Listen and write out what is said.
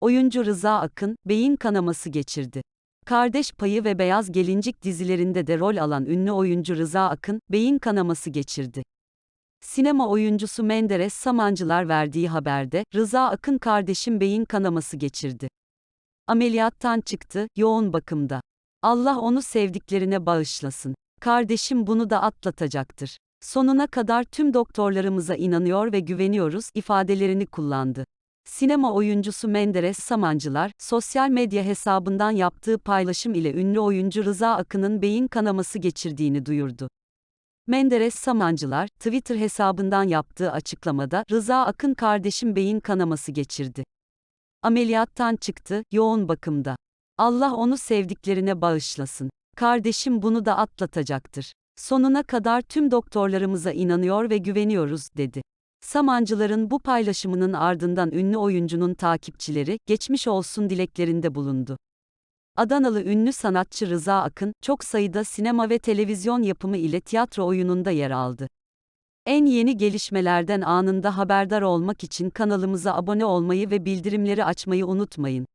Oyuncu Rıza Akın, beyin kanaması geçirdi. Kardeş Payı ve Beyaz Gelincik dizilerinde de rol alan ünlü oyuncu Rıza Akın, beyin kanaması geçirdi. Sinema oyuncusu Menderes Samancılar verdiği haberde, Rıza Akın kardeşim beyin kanaması geçirdi. Ameliyattan çıktı, yoğun bakımda. Allah onu sevdiklerine bağışlasın. Kardeşim bunu da atlatacaktır. Sonuna kadar tüm doktorlarımıza inanıyor ve güveniyoruz ifadelerini kullandı. Sinema oyuncusu Menderes Samancılar, sosyal medya hesabından yaptığı paylaşım ile ünlü oyuncu Rıza Akın'ın beyin kanaması geçirdiğini duyurdu. Menderes Samancılar, Twitter hesabından yaptığı açıklamada, Rıza Akın kardeşim beyin kanaması geçirdi. Ameliyattan çıktı, yoğun bakımda. Allah onu sevdiklerine bağışlasın. Kardeşim bunu da atlatacaktır. Sonuna kadar tüm doktorlarımıza inanıyor ve güveniyoruz, dedi. Samancıların bu paylaşımının ardından ünlü oyuncunun takipçileri, geçmiş olsun dileklerinde bulundu. Adanalı ünlü sanatçı Rıza Akın, çok sayıda sinema ve televizyon yapımı ile tiyatro oyununda yer aldı. En yeni gelişmelerden anında haberdar olmak için kanalımıza abone olmayı ve bildirimleri açmayı unutmayın.